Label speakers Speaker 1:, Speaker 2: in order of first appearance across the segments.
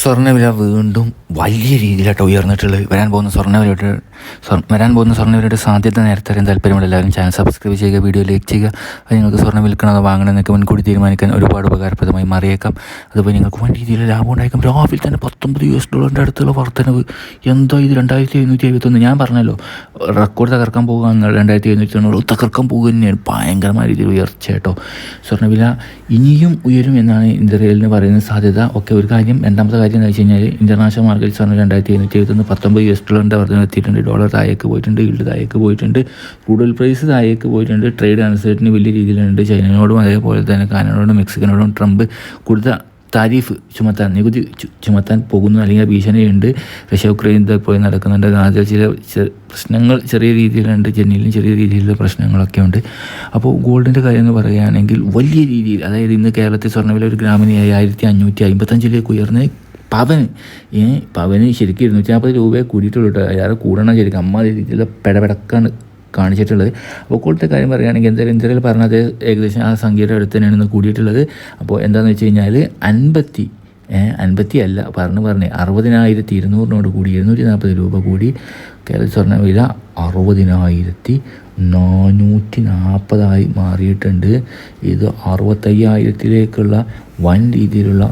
Speaker 1: സ്വർണവില വീണ്ടും വലിയ രീതിയിലായിട്ട് ഉയർന്നിട്ടുള്ളത്. വരാൻ പോകുന്ന സ്വർണവിലയുടെ വരാൻ പോകുന്ന സ്വർണവിലയുടെ സാധ്യത നേരത്തെ അറിയാൻ താല്പര്യമുള്ള എല്ലാവരും ചാനൽ സബ്സ്ക്രൈബ് ചെയ്യുക വീഡിയോ ലൈക്ക് ചെയ്യുക. അത് നിങ്ങൾക്ക് സ്വർണം വിൽക്കണോ വാങ്ങണം എന്നൊക്കെ മുൻകൂട്ടി തീരുമാനിക്കാൻ ഒരുപാട് ഉപകാരപ്രദമായി മാറിയേക്കാം. അതുപോലെ നിങ്ങൾക്ക് വൻ രീതിയിൽ ലാഭം ഉണ്ടായേക്കാം. രാവിലെ തന്നെ പത്തൊമ്പത് യു എസ് ഡോളറിന്റെ അടുത്തുള്ള വർധനവ്. എന്തോ ഇത് രണ്ടായിരത്തി എഴുന്നൂറ്റി എഴുപത്തൊന്ന് ഞാൻ പറഞ്ഞല്ലോ റെക്കോർഡ് തകർക്കാൻ പോകുക രണ്ടായിരത്തി എഴുന്നൂറ്റി തൊണ്ണൂറ് തകർക്കാൻ പോകുക തന്നെയാണ്. ഭയങ്കരമായ രീതിയിൽ ഉയർച്ച കേട്ടോ. സ്വർണവില ഇനിയും ഉയരും എന്നാണ് ഇന്ത്യയിലിന് പറയുന്ന സാധ്യത. ഒക്കെ ഒരു കാര്യം രണ്ടാമത്തെ കാര്യം എന്ന് വെച്ച് കഴിഞ്ഞാൽ ഇന്റർനാഷണൽ മാർക്കറ്റ്സ് പറഞ്ഞാൽ രണ്ടായിരത്തി എഴുന്നൂറ്റി എഴുപത്തൊന്ന് പത്തൊമ്പത് യു എസ് ഡോളറിന്റെ വർധന എത്തിയിട്ടുണ്ട്. ഡോളർ താഴേക്ക് പോയിട്ടുണ്ട് ഇൽഡ് താഴേക്ക് പോയിട്ടുണ്ട്. കൂടുതൽ പ്രൈസ് താഴേക്ക് പോയിട്ടുണ്ട്. ട്രേഡ് അൺസർട്ടിന് വലിയ രീതിയിലുണ്ട്. ചൈനയോടും അതേപോലെ തന്നെ കാനഡയോടും മെക്സിക്കനോടും ട്രംപ് കൂടുതൽ താരിഫ് ചുമത്താൻ നികുതി ചുമത്താൻ പോകുന്നു അല്ലെങ്കിൽ ഭീഷണിയുണ്ട്. റഷ്യ ഉക്രൈൻ പോയി നടക്കുന്നുണ്ട്. അതിൽ ചില പ്രശ്നങ്ങൾ ചെറിയ രീതിയിലുണ്ട്. ജെന്നിയിലും ചെറിയ രീതിയിലുള്ള പ്രശ്നങ്ങളൊക്കെ ഉണ്ട്. അപ്പോൾ ഗോൾഡിന്റെ കാര്യം എന്ന് പറയുകയാണെങ്കിൽ വലിയ രീതിയിൽ അതായത് ഇന്ന് കേരളത്തിൽ സ്വർണവില ഒരു ഗ്രാമിന് ആയിരത്തി അഞ്ഞൂറ്റി അമ്പത്തഞ്ചിലേക്ക് ഉയർന്ന് പവന്. ഏ പവന് ശരിക്കും ഇരുന്നൂറ്റി നാൽപ്പത് രൂപയെ കൂടിയിട്ടുള്ളൂ കേട്ടോ. അയാൾ കൂടണം ശരിക്കും. അമ്മ രീതിയിലുള്ള പെടപെടക്കാണ് കാണിച്ചിട്ടുള്ളത്. അപ്പോൾ കൂടുതൽ കാര്യം പറയുകയാണെങ്കിൽ എന്തായാലും ഇന്ത്യയിൽ പറഞ്ഞത് ഏകദേശം ആ സംഖ്യയുടെ അടുത്ത് തന്നെയാണ് ഇന്ന് കൂടിയിട്ടുള്ളത്. അപ്പോൾ എന്താണെന്ന് വെച്ച് കഴിഞ്ഞാൽ അൻപത്തി അൻപത്തി അല്ല പറഞ്ഞു പറഞ്ഞ് അറുപതിനായിരത്തി ഇരുന്നൂറിനോട് കൂടി ഇരുന്നൂറ്റി നാൽപ്പത് രൂപ കൂടി കേരള സ്വർണ വില അറുപതിനായിരത്തി നാനൂറ്റി നാൽപ്പതായി മാറിയിട്ടുണ്ട്. ഇത് അറുപത്തയ്യായിരത്തിലേക്കുള്ള വൻ രീതിയിലുള്ള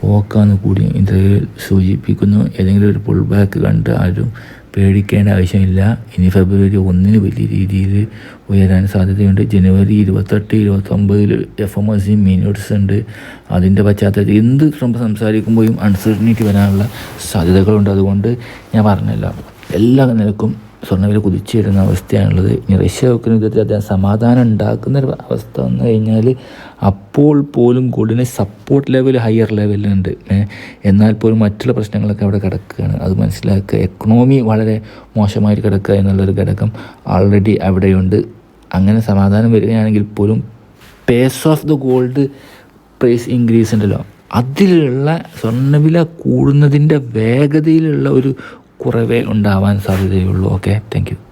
Speaker 1: പോക്കാന്ന് കൂടി ഇത് സൂചിപ്പിക്കുന്നു. ഏതെങ്കിലും ഒരു പുൾ ബാക്ക് കണ്ട് ആരും പേടിക്കേണ്ട ആവശ്യമില്ല. ഇനി ഫെബ്രുവരി ഒന്നിന് വലിയ രീതിയിൽ ഉയരാൻ സാധ്യതയുണ്ട്. ജനുവരി ഇരുപത്തെട്ട് ഇരുപത്തൊമ്പതിൽ F M S C minutes ഉണ്ട്. അതിന്റെ പശ്ചാത്തലത്തിൽ എന്ത് ട്രംപ് സംസാരിക്കുമ്പോഴും അൺസർട്ടനിറ്റി വരാനുള്ള സാധ്യതകളുണ്ട്. അതുകൊണ്ട് ഞാൻ പറഞ്ഞല്ലോ എല്ലാ നിലക്കും സ്വർണവില കുതിച്ചുയരുന്ന അവസ്ഥയാണുള്ളത്. ഇനി റഷ്യ വെക്കുന്ന യുദ്ധത്തിൽ അദ്ദേഹം സമാധാനം ഉണ്ടാക്കുന്ന ഒരു അവസ്ഥ വന്നു കഴിഞ്ഞാൽ അപ്പോൾ പോലും ഗോൾഡിന് സപ്പോർട്ട് ലെവൽ ഹയർ ലെവലിലുണ്ട് എന്നാൽ പോലും മറ്റുള്ള പ്രശ്നങ്ങളൊക്കെ അവിടെ കിടക്കുകയാണ്. അത് മനസ്സിലാക്കുക. എക്കണോമി വളരെ മോശമായിട്ട് കിടക്കുക എന്നുള്ളൊരു ഘടകം ആൾറെഡി അവിടെയുണ്ട്. അങ്ങനെ സമാധാനം വരികയാണെങ്കിൽ പോലും pace of the gold price increase ഉണ്ടല്ലോ. അതിലുള്ള സ്വർണവില കൂടുന്നതിന്റെ വേഗതയിലുള്ള ഒരു കുറവേ ഉണ്ടാവാൻ സാധ്യതയുള്ളൂ. Okay thank